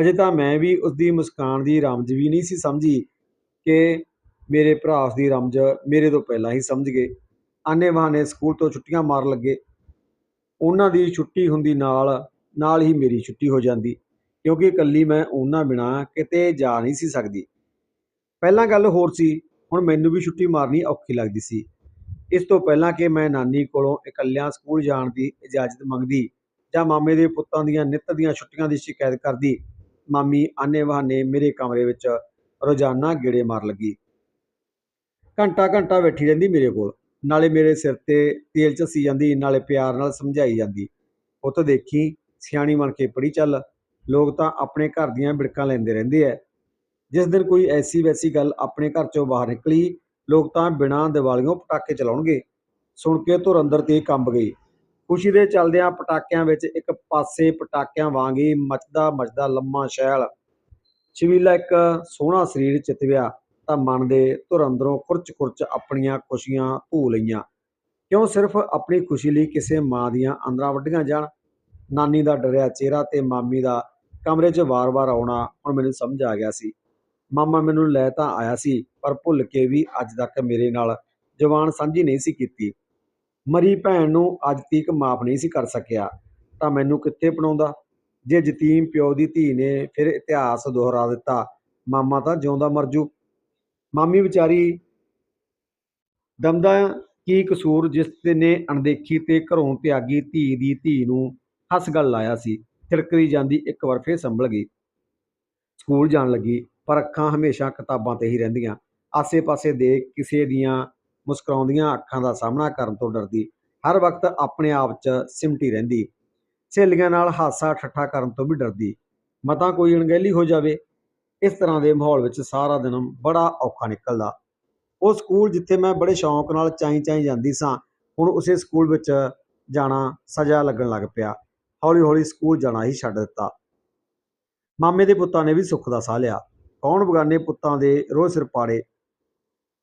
ਅਜੇ ਤਾਂ ਮੈਂ ਵੀ ਉਸ ਦੀ ਮੁਸਕਾਨ ਦੀ ਰਮਜ ਵੀ ਨਹੀਂ ਸੀ ਸਮਝੀ ਕਿ ਮੇਰੇ ਭਰਾ ਉਸ ਦੀ ਰਮਜ ਮੇਰੇ ਤੋਂ ਪਹਿਲਾਂ ਹੀ ਸਮਝ ਗਏ। ਆਨੇ ਬਹਾਨੇ ਸਕੂਲ ਤੋਂ ਛੁੱਟੀਆਂ ਮਾਰਨ ਲੱਗੇ। ਉਹਨਾਂ ਦੀ ਛੁੱਟੀ ਹੁੰਦੀ ਨਾਲ ਨਾਲ ਹੀ ਮੇਰੀ ਛੁੱਟੀ ਹੋ ਜਾਂਦੀ ਕਿਉਂਕਿ ਇਕੱਲੀ ਮੈਂ ਉਹਨਾਂ ਬਿਨਾ ਕਿਤੇ ਜਾ ਨਹੀਂ ਸੀ ਸਕਦੀ। ਪਹਿਲਾਂ ਗੱਲ ਹੋਰ ਸੀ, ਹੁਣ ਮੈਨੂੰ ਵੀ ਛੁੱਟੀ ਮਾਰਨੀ ਔਖੀ ਲੱਗਦੀ ਸੀ। ਇਸ ਤੋਂ ਪਹਿਲਾਂ ਕਿ ਮੈਂ ਨਾਨੀ ਕੋਲੋਂ ਇਕੱਲਿਆਂ ਸਕੂਲ ਜਾਣ ਦੀ ਇਜਾਜ਼ਤ ਮੰਗਦੀ ਜਾਂ ਮਾਮੇ ਦੇ ਪੁੱਤਾਂ ਦੀਆਂ ਨਿੱਤ ਦੀਆਂ ਛੁੱਟੀਆਂ ਦੀ ਸ਼ਿਕਾਇਤ ਕਰਦੀ, ਮਾਮੀ ਆਨੇ ਬਹਾਨੇ ਮੇਰੇ ਕਮਰੇ ਵਿੱਚ ਰੋਜ਼ਾਨਾ ਗੇੜੇ ਮਾਰ ਲੱਗੀ। ਘੰਟਾ ਘੰਟਾ ਬੈਠੀ ਰਹਿੰਦੀ ਮੇਰੇ ਕੋਲ, ਨਾਲੇ ਮੇਰੇ ਸਿਰ ਤੇ ਤੇਲ ਝੱਸੀ ਜਾਂਦੀ, ਨਾਲੇ ਪਿਆਰ ਨਾਲ ਸਮਝਾਈ ਜਾਂਦੀ। ਪੁੱਤ ਦੇਖੀ, ਸਿਆਣੀ ਬਣ ਕੇ ਪੜੀ ਚੱਲ, ਲੋਕ ਤਾਂ ਆਪਣੇ ਘਰ ਦੀਆਂ ਬਿੜਕਾਂ ਲੈਂਦੇ ਰਹਿੰਦੇ ਐ। ਜਿਸ ਦਿਨ ਕੋਈ ਐਸੀ ਵੈਸੀ ਗੱਲ ਆਪਣੇ ਘਰ ਚੋਂ ਬਾਹਰ ਨਿਕਲੀ ਲੋਕ ਤਾਂ ਬਿਨਾਂ ਦੀਵਾਲੀਓਂ ਪਟਾਕੇ ਚਲਾਉਣਗੇ। ਸੁਣ ਕੇ ਧੁਰ ਅੰਦਰ ਤੇ ਕੰਬ ਗਈ। ਖੁਸ਼ੀ ਦੇ ਚਲਦਿਆਂ ਪਟਾਕਿਆਂ ਵਿੱਚ ਇੱਕ ਪਾਸੇ ਪਟਾਕਿਆਂ ਵਾਂਗ ਹੀ ਮਚਦਾ ਮਚਦਾ ਲੰਮਾ ਸ਼ੈਲ। ਛਵੀਲਾ ਇੱਕ ਸੋਹਣਾ ਸਰੀਰ ਚਿਤਵਿਆ ਤਾਂ ਮਨ ਦੇ ਧੁਰ ਅੰਦਰੋਂ ਖੁਰਚ ਖੁਰਚ ਆਪਣੀਆਂ ਖੁਸ਼ੀਆਂ ਧੂ ਲਈਆਂ। ਕਿਉਂ ਸਿਰਫ ਆਪਣੀ ਖੁਸ਼ੀ ਲਈ ਕਿਸੇ ਮਾਂ ਦੀਆਂ ਅੰਦਰਾਂ ਵੱਢੀਆਂ ਜਾਣ? ਨਾਨੀ ਦਾ ਡਰਿਆ ਚਿਹਰਾ ਤੇ ਮਾਮੀ ਦਾ ਕਮਰੇ 'ਚ ਵਾਰ-ਵਾਰ ਆਉਣਾ ਹੁਣ ਮੈਨੂੰ ਸਮਝ ਆ ਗਿਆ ਸੀ। ਮਾਮਾ ਮੈਨੂੰ ਲੈ ਤਾਂ ਆਇਆ ਸੀ, ਪਰ ਭੁੱਲ ਕੇ ਵੀ ਅੱਜ ਤੱਕ ਮੇਰੇ ਨਾਲ ਜਵਾਨ ਸਾਂਝੀ ਨਹੀਂ ਸੀ ਕੀਤੀ। ਮਰੀ ਭੈਣ ਨੂੰ ਅੱਜ ਤੀਕ ਮਾਫ ਨਹੀਂ ਸੀ ਕਰ ਸਕਿਆ, ਤਾਂ ਮੈਨੂੰ ਕਿੱਥੇ ਪਣਾਉਂਦਾ ਜੇ ਯਤੀਮ ਪਿਓ ਦੀ ਧੀ ਨੇ ਫਿਰ ਇਤਿਹਾਸ ਦੁਹਰਾ ਦਿੱਤਾ, ਮਾਮਾ ਤਾਂ ਜਿਉਂਦਾ ਮਰਜੂ ਮਾਮੀ ਵਿਚਾਰੀ ਦਮਦਾ ਕੀ ਕਸੂਰ ਜਿਸ ਤੇ ਨੇ ਅਣਦੇਖੀ ਤੇ ਘਰੋਂ ਤਿਆਗੀ ਧੀ ਦੀ ਧੀ ਨੂੰ ਹੱਸ ਗੱਲ ਲਾਇਆ ਸੀ ਥਿੜਕਦੀ ਜਾਂਦੀ ਇੱਕ ਵਾਰ ਫੇਰ ਸੰਭਲ ਗਈ। ਸਕੂਲ ਜਾਣ ਲੱਗੀ। ਪਰ ਅੱਖਾਂ ਹਮੇਸ਼ਾ ਕਿਤਾਬਾਂ ਤੇ ਹੀ ਰਹਿੰਦੀਆਂ। ਆਸੇ-ਪਾਸੇ ਦੇ ਕਿਸੇ ਦੀਆਂ ਮੁਸਕਰਾਉਂਦੀਆਂ ਅੱਖਾਂ ਦਾ ਸਾਹਮਣਾ ਕਰਨ ਤੋਂ ਡਰਦੀ। ਹਰ ਵਕਤ ਆਪਣੇ ਆਪ 'ਚ ਸਿਮਟੀ ਰਹਿੰਦੀ। ਸਹੇਲੀਆਂ ਨਾਲ ਹਾਸਾ ਠੱਠਾ ਕਰਨ ਤੋਂ ਵੀ ਡਰਦੀ। ਮਤਾ ਕੋਈ ਅਣਗਹਿਲੀ ਹੋ ਜਾਵੇ, ਇਸ ਤਰ੍ਹਾਂ ਦੇ ਮਾਹੌਲ ਵਿੱਚ ਸਾਰਾ ਦਿਨ ਬੜਾ ਔਖਾ ਨਿਕਲਦਾ। ਉਹ ਸਕੂਲ ਜਿੱਥੇ ਮੈਂ ਬੜੇ ਸ਼ੌਂਕ ਨਾਲ ਚਾਈ-ਚਾਈ ਜਾਂਦੀ ਸਾਂ, ਹੁਣ ਉਸੇ ਸਕੂਲ ਵਿੱਚ ਜਾਣਾ ਸਜ਼ਾ ਲੱਗਣ ਲੱਗ ਪਿਆ। ਹੌਲੀ-ਹੌਲੀ ਸਕੂਲ ਜਾਣਾ ਹੀ ਛੱਡ ਦਿੱਤਾ। ਮਾਮੇ ਦੇ ਪੁੱਤਾਂ ਨੇ ਵੀ ਸੁੱਖ ਦਾ ਸਾਹ ਲਿਆ। ਕੌਣ ਬਗਾਨੇ ਪੁੱਤਾਂ ਦੇ ਰੋਹ ਸਿਰ ਪਾੜੇ?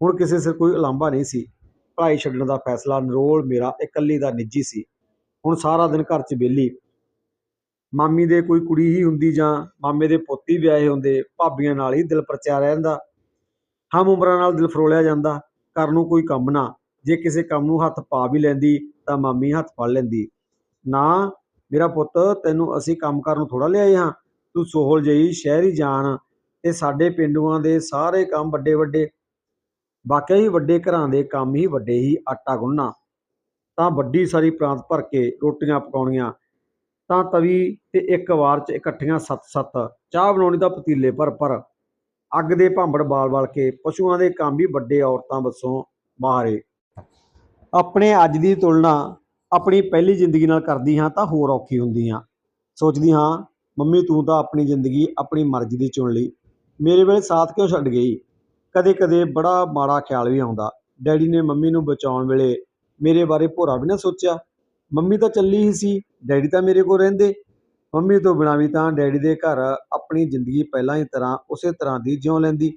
ਹੁਣ ਕਿਸੇ ਸਿਰ ਕੋਈ ਉਲਾਂਭਾ ਨਹੀਂ ਸੀ। ਪੜ੍ਹਾਈ ਛੱਡਣ ਦਾ ਫੈਸਲਾ ਨਰੋਲ ਮੇਰਾ ਇਕੱਲੀ ਦਾ ਨਿੱਜੀ ਸੀ। ਹੁਣ ਸਾਰਾ ਦਿਨ ਘਰ 'ਚ ਵਿਹਲੀ। ਮਾਮੀ ਦੇ ਕੋਈ ਕੁੜੀ ਹੀ ਹੁੰਦੀ ਜਾਂ ਮਾਮੇ ਦੇ ਪੁੱਤ ਹੀ ਵਿਆਹੇ ਹੁੰਦੇ, ਭਾਬੀਆਂ ਨਾਲ ਹੀ ਦਿਲ ਪਰਚਿਆ ਰਹਿੰਦਾ। ਹਮ ਉਮਰਾਂ ਨਾਲ ਦਿਲ ਫਰੋਲਿਆ ਜਾਂਦਾ। ਕਰਨ ਨੂੰ ਕੋਈ ਕੰਮ ਨਾ। ਜੇ ਕਿਸੇ ਕੰਮ ਨੂੰ ਹੱਥ ਪਾ ਵੀ ਲੈਂਦੀ, ਤਾਂ ਮਾਮੀ ਹੱਥ ਫੜ ਲੈਂਦੀ। ਨਾ, ਮੇਰਾ ਪੁੱਤ, ਤੈਨੂੰ ਅਸੀਂ ਕੰਮ ਕਰਨ ਨੂੰ ਥੋੜਾ ਲਿਆਏ ਹਾਂ। ਤੂੰ ਸੋਹਲ ਜਈ ਸ਼ਹਿਰੀ ਜਾਣ ਤੇ ਸਾਡੇ ਪਿੰਡੂਆਂ ਦੇ ਸਾਰੇ ਕੰਮ ਵੱਡੇ ਵੱਡੇ ਵਾਕਿਆ ਹੀ ਵੱਡੇ ਘਰਾਂ ਦੇ ਕੰਮ ਹੀ ਵੱਡੇ ਹੀ ਆਟਾ ਗੁੰਨਣਾ। ਤਾਂ ਵੱਡੀ ਸਾਰੀ ਪ੍ਰਾਂਤ ਭਰ ਕੇ ਰੋਟੀਆਂ ਪਕਾਉਣੀਆਂ, ਤਾਂ ਤਵੀ ਤੇ ਇੱਕ ਵਾਰ 'ਚ ਇਕੱਠੀਆਂ ਸੱਤ-ਸੱਤ ਚਾਹ ਬਣਾਉਣੀ ਤਾਂ ਪਤੀਲੇ ਭਰ ਭਰ, ਅੱਗ ਦੇ ਭਾਂਬੜ ਬਾਲ-ਬਾਲ ਕੇ ਪਸ਼ੂਆਂ ਦੇ ਕੰਮ ਵੀ ਵੱਡੇ ਔਰਤਾਂ ਵੱਸੋਂ ਮਾਰੇ। ਆਪਣੇ ਅੱਜ ਦੀ ਤੁਲਨਾ ਆਪਣੀ ਪਹਿਲੀ ਜ਼ਿੰਦਗੀ ਨਾਲ ਕਰਦੀ ਹਾਂ ਤਾਂ ਹੋਰ ਔਖੀ ਹੁੰਦੀ ਹਾਂ। ਸੋਚਦੀ ਹਾਂ, ਮੰਮੀ ਤੂੰ ਤਾਂ ਆਪਣੀ ਜ਼ਿੰਦਗੀ ਆਪਣੀ ਮਰਜ਼ੀ ਦੀ ਚੁਣ ਲਈ। ਮੇਰੇ ਵੇਲੇ ਸਾਥ ਕਿਉਂ ਛੱਡ ਗਈ? ਕਦੇ-ਕਦੇ ਬੜਾ ਮਾੜਾ ਖਿਆਲ ਵੀ ਆਉਂਦਾ। ਡੈਡੀ ਨੇ ਮੰਮੀ ਨੂੰ ਬਚਾਉਣ ਵੇਲੇ ਮੇਰੇ ਬਾਰੇ ਭੋਰਾ ਵੀ ਨਾ ਸੋਚਿਆ। ਮੰਮੀ ਤਾਂ ਚੱਲੀ ਹੀ ਸੀ, ਡੈਡੀ ਤਾਂ ਮੇਰੇ ਕੋਲ ਰਹਿੰਦੇ। ਮੰਮੀ ਤੋਂ ਬਿਨਾਂ ਵੀ ਤਾਂ ਡੈਡੀ ਦੇ ਘਰ ਆਪਣੀ ਜ਼ਿੰਦਗੀ ਪਹਿਲਾਂ ਹੀ ਤਰ੍ਹਾਂ, ਉਸੇ ਤਰ੍ਹਾਂ ਦੀ ਜਿਉਂ ਲੈਂਦੀ।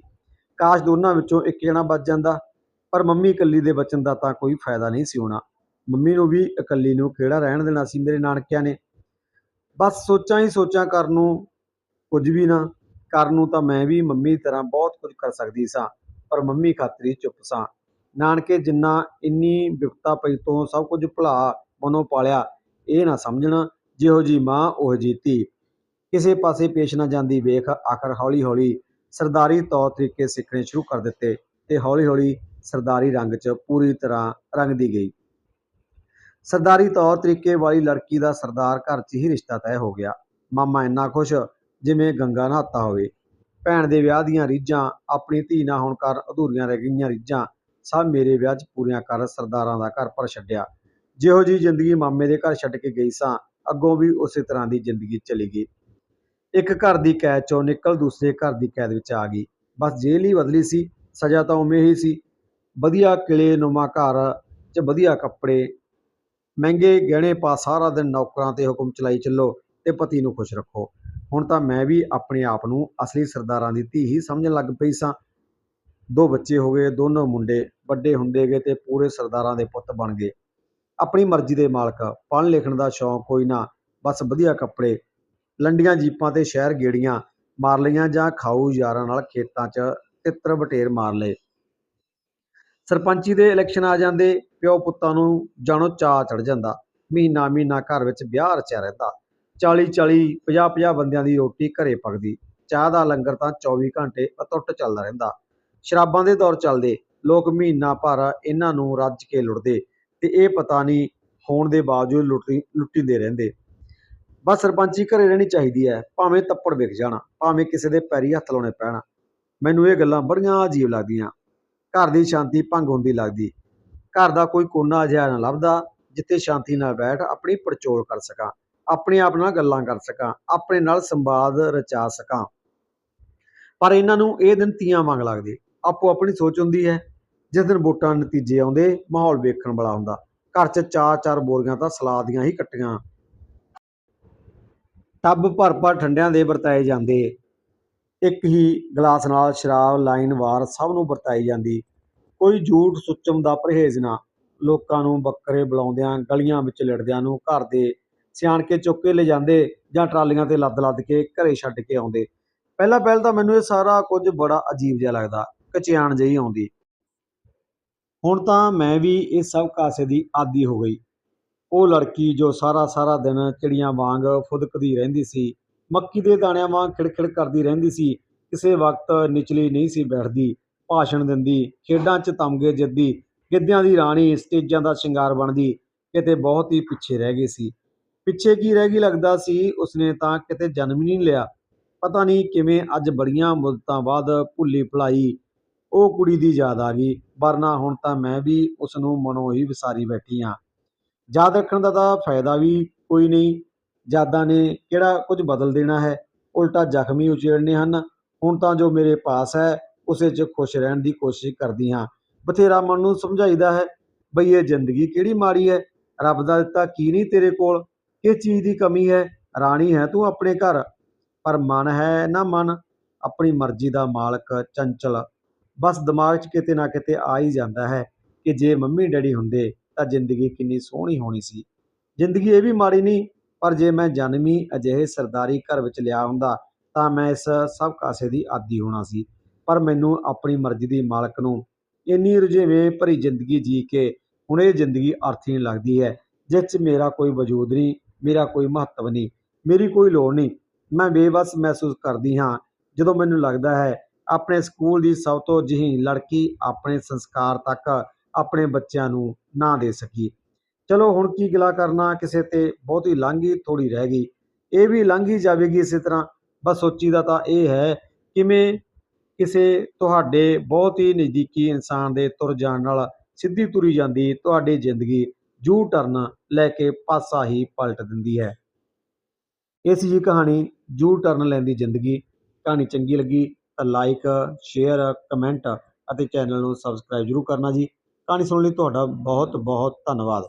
ਕਾਸ਼ ਦੋਨਾਂ ਵਿੱਚੋਂ ਇੱਕ ਜਣਾ ਬਚ ਜਾਂਦਾ। ਪਰ ਮੰਮੀ ਇਕੱਲੀ ਦੇ ਬਚਣ ਦਾ ਤਾਂ ਕੋਈ ਫਾਇਦਾ ਨਹੀਂ ਸੀ ਹੋਣਾ। ਮੰਮੀ ਨੂੰ ਵੀ ਇਕੱਲੀ ਨੂੰ ਕਿਹੜਾ ਰਹਿਣ ਦੇਣਾ ਸੀ ਮੇਰੇ ਨਾਨਕਿਆਂ ਨੇ? ਬਸ ਸੋਚਾਂ ਹੀ ਸੋਚਾਂ ਕਰਨ ਨੂੰ ਕੁਝ ਵੀ ਨਾ। ਕਰਨ ਨੂੰ ਤਾਂ ਮੈਂ ਵੀ ਮੰਮੀ ਦੀ ਤਰ੍ਹਾਂ ਬਹੁਤ ਕੁਝ ਕਰ ਸਕਦੀ ਸਾਂ, ਪਰ ਮੰਮੀ ਖਾਤਰੀ ਚੁੱਪ ਸਾਂ। ਨਾਨਕੇ ਜਿੰਨਾ ਇੰਨੀ ਵਿਪਤਾ ਪਈ ਤੋਂ ਸਭ ਕੁਝ ਭੁਲਾ ਮਨੋਂ ਪਾਲਿਆ, ਇਹ ਨਾ ਸਮਝਣਾ, ਜਿਹੋ ਜੀ ਮਾਂ ਉਹ ਜੀ ਧੀ। ਕਿਸੇ ਪਾਸੇ ਪੇਸ਼ ਨਾ ਜਾਂਦੀ ਵੇਖ ਆਖਰ ਹੌਲੀ ਹੌਲੀ ਸਰਦਾਰੀ ਤੌਰ ਤਰੀਕੇ ਸਿੱਖਣੇ ਸ਼ੁਰੂ ਕਰ ਦਿੱਤੇ ਤੇ ਹੌਲੀ ਹੌਲੀ ਸਰਦਾਰੀ ਰੰਗ 'ਚ ਪੂਰੀ ਤਰ੍ਹਾਂ ਰੰਗਦੀ ਗਈ। ਸਰਦਾਰੀ ਤੌਰ ਤਰੀਕੇ ਵਾਲੀ ਲੜਕੀ ਦਾ ਸਰਦਾਰ ਘਰ 'ਚ ਹੀ ਰਿਸ਼ਤਾ ਤੈਅ ਹੋ ਗਿਆ। ਮਾਮਾ ਇੰਨਾ ਖੁਸ਼ ਜਿਵੇਂ ਗੰਗਾ ਨਹਾਤਾ ਹੋਵੇ। ਭੈਣ ਦੇ ਵਿਆਹ ਦੀਆਂ ਰੀਝਾਂ, ਆਪਣੀ ਧੀ ਨਾ ਹੋਣ ਕਾਰਨ ਅਧੂਰੀਆਂ ਰਹਿ ਗਈਆਂ ਰੀਝਾਂ, ਸਭ ਮੇਰੇ ਵਿਆਹ 'ਚ ਪੂਰੀਆਂ ਕਰ ਸਰਦਾਰਾਂ ਦਾ ਘਰ ਪਰ ਛੱਡਿਆ। ਜਿਹੋ ਜੀ ਜ਼ਿੰਦਗੀ ਮਾਮੇ ਦੇ ਘਰ ਛੱਡ ਕੇ ਗਈ ਸਾਂ, ਅੱਗੋਂ ਵੀ ਉਸੇ ਤਰ੍ਹਾਂ ਦੀ ਜ਼ਿੰਦਗੀ ਚਲੀ ਗਈ। ਇੱਕ ਘਰ ਦੀ ਕੈਦ ਚੋਂ ਨਿਕਲ ਦੂਸਰੇ ਘਰ ਦੀ ਕੈਦ ਵਿੱਚ ਆ ਗਈ। ਬਸ ਜੇਲ੍ਹ ਹੀ ਬਦਲੀ ਸੀ, ਸਜ਼ਾ ਤਾਂ ਉਵੇਂ ਹੀ ਸੀ। ਵਧੀਆ ਕਿਲੇ ਨੁਮਾ ਘਰ 'ਚ ਵਧੀਆ ਕੱਪੜੇ, ਮਹਿੰਗੇ ਗਹਿਣੇ ਪਾ ਸਾਰਾ ਦਿਨ ਨੌਕਰਾਂ ਤੇ ਹੁਕਮ ਚਲਾਈ ਚੱਲੋ ਤੇ ਪਤੀ ਨੂੰ ਖੁਸ਼ ਰੱਖੋ। ਹੁਣ ਤਾਂ ਮੈਂ ਵੀ ਆਪਣੇ ਆਪ ਨੂੰ ਅਸਲੀ ਸਰਦਾਰਾਂ ਦੀ ਧੀ ਹੀ ਸਮਝਣ ਲੱਗ ਪਈ ਸਾਂ। ਦੋ ਬੱਚੇ ਹੋ ਗਏ, ਦੋਨੋਂ ਮੁੰਡੇ, ਵੱਡੇ ਹੁੰਦੇ ਗਏ ਤੇ ਪੂਰੇ ਸਰਦਾਰਾਂ ਦੇ ਪੁੱਤ ਬਣ ਗਏ। ਆਪਣੀ ਮਰਜ਼ੀ ਦੇ ਮਾਲਕ, ਪੜ੍ਹਨ ਲਿਖਣ ਦਾ ਸ਼ੌਂਕ ਕੋਈ ਨਾ, ਬਸ ਵਧੀਆ ਕੱਪੜੇ, ਲੰਡੀਆਂ ਜੀਪਾਂ ਤੇ ਸ਼ਹਿਰ ਗੇੜੀਆਂ ਮਾਰ ਲਈਆਂ ਜਾਂ ਖਾਊ ਯਾਰਾਂ ਨਾਲ ਖੇਤਾਂ 'ਚ ਤਿੱਤਰ ਬਟੇਰ ਮਾਰ ਲਏ। ਸਰਪੰਚੀ ਦੇ ਇਲੈਕਸ਼ਨ ਆ ਜਾਂਦੇ, ਪਿਓ ਪੁੱਤਾਂ ਨੂੰ ਜਾਣੋ ਚਾਅ ਚੜ ਜਾਂਦਾ ਮਹੀਨਾ ਮਹੀਨਾ ਘਰ ਵਿੱਚ ਵਿਆਹ ਰਚਿਆ ਰਹਿੰਦਾ। 40 40 50 50 ਬੰਦਿਆਂ ਦੀ ਰੋਟੀ ਘਰੇ ਪਕਦੀ। ਚਾਹ ਦਾ ਲੰਗਰ ਤਾਂ 24 ਘੰਟੇ ਅਤੁੱਟ ਚੱਲਦਾ ਰਹਿੰਦਾ। ਸ਼ਰਾਬਾਂ ਦੇ ਦੌਰ ਚੱਲਦੇ। ਲੋਕ ਮਹੀਨਾ ਭਰ ਇਹਨਾਂ ਨੂੰ ਰੱਜ ਕੇ ਲੁੱਟਦੇ ਤੇ ਇਹ ਪਤਾ ਨਹੀਂ ਹੋਣ ਦੇ ਬਾਵਜੂਦ ਲੁੱਟੀ, ਲੁੱਟੀਂਦੇ ਰਹਿੰਦੇ। ਬਸ ਸਰਪੰਚੀ ਘਰੇ ਰਹਿਣੀ ਚਾਹੀਦੀ ਹੈ। ਭਾਵੇਂ ਤੱਪੜ ਵਿਕ ਜਾਣਾ, ਭਾਵੇਂ ਕਿਸੇ ਦੇ ਪੈਰੀ ਹੱਥ ਲਾਉਣੇ ਪੈਣ। ਮੈਨੂੰ ਇਹ ਗੱਲਾਂ ਬੜੀਆਂ ਅਜੀਬ ਲੱਗਦੀਆਂ। ਘਰ ਦੀ ਸ਼ਾਂਤੀ ਭੰਗ ਹੁੰਦੀ ਲੱਗਦੀ। ਘਰ ਦਾ ਕੋਈ ਕੋਨਾ ਅਜਿਹਾ ਨਾ ਲੱਭਦਾ ਜਿੱਥੇ ਸ਼ਾਂਤੀ ਨਾਲ ਬੈਠ ਆਪਣੀ ਪੜਚੋਲ ਕਰ ਸਕਾਂ। ਆਪਣੇ ਆਪ ਨਾਲ ਗੱਲਾਂ ਕਰ ਸਕਾਂ, ਆਪਣੇ ਨਾਲ ਸੰਵਾਦ ਰਚਾ ਸਕਾਂ। ਪਰ ਇਹਨਾਂ ਨੂੰ ਇਹ ਦਿਨ ਤੀਆਂ ਵਾਂਗ ਲੱਗਦੇ। ਆਪੋ ਆਪਣੀ ਸੋਚ ਹੁੰਦੀ ਹੈ, ਜਿਸ ਦਿਨ ਵੋਟਾਂ ਨਤੀਜੇ ਆਉਂਦੇ, ਮਾਹੌਲ ਵੇਖਣ ਵਾਲਾ ਹੁੰਦਾ। ਘਰ 'ਚ ਚਾਰ ਚਾਰ ਬੋਰੀਆਂ ਤਾਂ ਸਲਾਦ ਦੀਆਂ ਹੀ ਕੱਟੀਆਂ। ਟੱਬ ਭਰ ਭਰ ਠੰਡਿਆਂ ਦੇ ਵਰਤਾਏ ਜਾਂਦੇ। ਇੱਕ ਹੀ ਗਲਾਸ ਨਾਲ ਸ਼ਰਾਬ, ਲਾਈਨ, ਵਾਰ ਸਭ ਨੂੰ ਵਰਤਾਈ ਜਾਂਦੀ। ਕੋਈ ਝੂਠ ਸੁੱਚਮ ਦਾ ਪਰਹੇਜ਼ ਨਾ। ਲੋਕਾਂ ਨੂੰ ਬੱਕਰੇ ਬੁਲਾਉਂਦਿਆਂ, ਗਲੀਆਂ ਵਿੱਚ ਲੜਦਿਆਂ ਨੂੰ ਘਰ ਦੇ ਸਿਆਣ ਕੇ ਚੁੱਕ ਕੇ ਲੈ ਜਾਂਦੇ ਜਾਂ ਟਰਾਲੀਆਂ ਤੇ ਲੱਦ ਲੱਦ ਕੇ ਘਰੇ ਛੱਡ ਕੇ ਆਉਂਦੇ। ਪਹਿਲਾਂ ਪਹਿਲ ਤਾਂ ਮੈਨੂੰ ਇਹ ਸਾਰਾ ਕੁਝ ਬੜਾ ਅਜੀਬ ਜਿਹਾ ਲੱਗਦਾ, ਕਚਿਆਣ ਜਿਹੀ ਆਉਂਦੀ। ਹੁਣ ਤਾਂ ਮੈਂ ਵੀ ਇਹ ਸਭ ਕਾਸੇ ਦੀ ਆਦੀ ਹੋ ਗਈ। ਉਹ ਲੜਕੀ ਜੋ ਸਾਰਾ ਸਾਰਾ ਦਿਨ ਚਿੜੀਆਂ ਵਾਂਗ ਫੁਦਕਦੀ ਰਹਿੰਦੀ ਸੀ, ਮੱਕੀ ਦੇ ਦਾਣਿਆਂ ਵਾਂਗ ਖਿੜਖਿੜ ਕਰਦੀ ਰਹਿੰਦੀ ਸੀ, ਕਿਸੇ ਵਕਤ ਨਿਚਲੀ ਨਹੀਂ ਸੀ ਬੈਠਦੀ, ਭਾਸ਼ਣ ਦਿੰਦੀ, ਖੇਡਾਂ 'ਚ ਤਮਗੇ ਜਿੱਦੀ, ਗਿੱਧਿਆਂ ਦੀ ਰਾਣੀ, ਸਟੇਜਾਂ ਦਾ ਸ਼ਿੰਗਾਰ ਬਣਦੀ, ਕਿਤੇ ਬਹੁਤ ਹੀ ਪਿੱਛੇ ਰਹਿ ਗਈ ਸੀ। ਪਿੱਛੇ ਕੀ ਰਹਿ ਗਈ ਲੱਗਦਾ ਸੀ, ਉਸਨੇ ਤਾਂ ਕਿਤੇ ਜਨਮ ਹੀ ਨਹੀਂ ਲਿਆ। ਪਤਾ ਨਹੀਂ ਕਿਵੇਂ ਅੱਜ ਬੜੀਆਂ ਮੁੱਦਤਾਂ ਬਾਅਦ ਭੁੱਲੀ ਭੁਲਾਈ ਉਹ ਕੁੜੀ ਦੀ ਯਾਦ ਆ ਗਈ, ਵਰਨਾ ਹੁਣ ਤਾਂ ਮੈਂ ਵੀ ਉਸ ਨੂੰ ਮਨੋਂ ਹੀ ਵਿਸਾਰੀ ਬੈਠੀ ਹਾਂ ਯਾਦ ਰੱਖਣ ਦਾ ਤਾਂ ਫਾਇਦਾ ਵੀ ਕੋਈ ਨਹੀਂ, ਯਾਦਾਂ ਨੇ ਕਿਹੜਾ ਕੁਝ ਬਦਲ ਦੇਣਾ ਹੈ, ਉਲਟਾ ਜ਼ਖਮੀ ਉਚੇੜਨੇ ਹਨ। ਹੁਣ ਤਾਂ ਜੋ ਮੇਰੇ ਪਾਸ ਹੈ, ਉਸੇ 'ਚ ਖੁਸ਼ ਰਹਿਣ ਦੀ ਕੋਸ਼ਿਸ਼ ਕਰਦੀ ਹਾਂ ਬਥੇਰਾ ਮਨ ਨੂੰ ਸਮਝਾਈਦਾ ਹੈ, ਬਈ ਇਹ ਜ਼ਿੰਦਗੀ ਕਿਹੜੀ ਮਾੜੀ ਹੈ, ਰੱਬ ਦਾ ਦਿੱਤਾ ਕੀ ਨਹੀਂ ਤੇਰੇ ਕੋਲ? ਕਿਸ ਚੀਜ਼ ਦੀ ਕਮੀ ਹੈ, ਰਾਣੀ ਹੈ, ਤੂੰ ਆਪਣੇ ਘਰ। ਪਰ ਮਨ ਹੈ ਨਾ ਮਨ, ਆਪਣੀ ਮਰਜ਼ੀ ਦਾ ਮਾਲਕ, ਚੰਚਲ। ਬਸ ਦਿਮਾਗ 'ਚ ਕਿਤੇ ਨਾ ਕਿਤੇ ਆ ਹੀ ਜਾਂਦਾ ਹੈ ਕਿ ਜੇ ਮੰਮੀ ਡੈਡੀ ਹੁੰਦੇ ਤਾਂ ਜ਼ਿੰਦਗੀ ਕਿੰਨੀ ਸੋਹਣੀ ਹੋਣੀ ਸੀ। ਜ਼ਿੰਦਗੀ ਇਹ ਵੀ ਮਾੜੀ ਨਹੀਂ, ਪਰ ਜੇ ਮੈਂ ਜਨਮੀ ਅਜਿਹੇ ਸਰਦਾਰੀ ਘਰ ਵਿੱਚ ਲਿਆ ਹੁੰਦਾ ਤਾਂ ਮੈਂ ਇਸ ਸਭ ਕਾਸੇ ਦੀ ਆਦੀ ਹੋਣਾ ਸੀ। ਪਰ ਮੈਨੂੰ ਆਪਣੀ ਮਰਜ਼ੀ ਦੀ ਮਾਲਕ ਨੂੰ ਇੰਨੀ ਰੁਝੇਵੇਂ ਭਰੀ ਜ਼ਿੰਦਗੀ ਜੀ ਕੇ ਹੁਣ ਇਹ ਜ਼ਿੰਦਗੀ ਅਰਥਹੀਣ ਲੱਗਦੀ ਹੈ, ਜਿਸ 'ਚ ਮੇਰਾ ਕੋਈ ਵਜੂਦ ਨਹੀਂ। ਮੇਰਾ ਕੋਈ ਮਹੱਤਵ ਨਹੀਂ, ਮੇਰੀ ਕੋਈ ਲੋੜ ਨਹੀਂ। ਮੈਂ ਬੇਵਸ ਮਹਿਸੂਸ ਕਰਦੀ ਹਾਂ, ਜਦੋਂ ਮੈਨੂੰ ਲੱਗਦਾ ਹੈ, ਆਪਣੇ ਸਕੂਲ ਦੀ ਸਭ ਤੋਂ ਜਹੀਨ ਲੜਕੀ ਆਪਣੇ ਸੰਸਕਾਰ ਤੱਕ ਆਪਣੇ ਬੱਚਿਆਂ ਨੂੰ ਨਾ ਦੇ ਸਕੀ। ਚਲੋ, ਹੁਣ ਕੀ ਗਿਲਾ ਕਰਨਾ, ਕਿਸੇ ਤੇ ਬਹੁਤੀ ਲਾਂਘੀ ਥੋੜੀ ਰਹਿ ਗਈ। ਇਹ ਵੀ ਲੰਘੀ ਜਾਵੇਗੀ ਇਸੇ ਤਰ੍ਹਾਂ। ਬਸ ਸੋਚੀ ਦਾ ਤਾਂ ਇਹ ਹੈ, ਕਿਵੇਂ ਕਿਸੇ ਤੁਹਾਡੇ ਬਹੁਤ ਹੀ ਨਜ਼ਦੀਕੀ ਇਨਸਾਨ ਦੇ ਤੁਰ ਜਾਣ ਨਾਲ ਸਿੱਧੀ ਤੁਰੀ ਜਾਂਦੀ ਤੁਹਾਡੀ ਜ਼ਿੰਦਗੀ। ਜੂ ਟਰਨ ਲੈ ਕੇ ਪਾਸਾ ਹੀ ਪਲਟ ਦਿੰਦੀ ਹੈ। ਇਹ ਸੀ ਜੀ ਕਹਾਣੀ ਜੂ ਟਰਨ ਲੈਂਦੀ ਜ਼ਿੰਦਗੀ, ਕਹਾਣੀ ਚੰਗੀ ਲੱਗੀ ਤਾਂ ਲਾਈਕ ਸ਼ੇਅਰ ਕਮੈਂਟ ਅਤੇ ਚੈਨਲ ਨੂੰ ਸਬਸਕ੍ਰਾਈਬ ਜਰੂਰ ਕਰਨਾ ਜੀ। ਕਹਾਣੀ ਸੁਣਨ ਲਈ ਤੁਹਾਡਾ ਬਹੁਤ ਬਹੁਤ ਧੰਨਵਾਦ।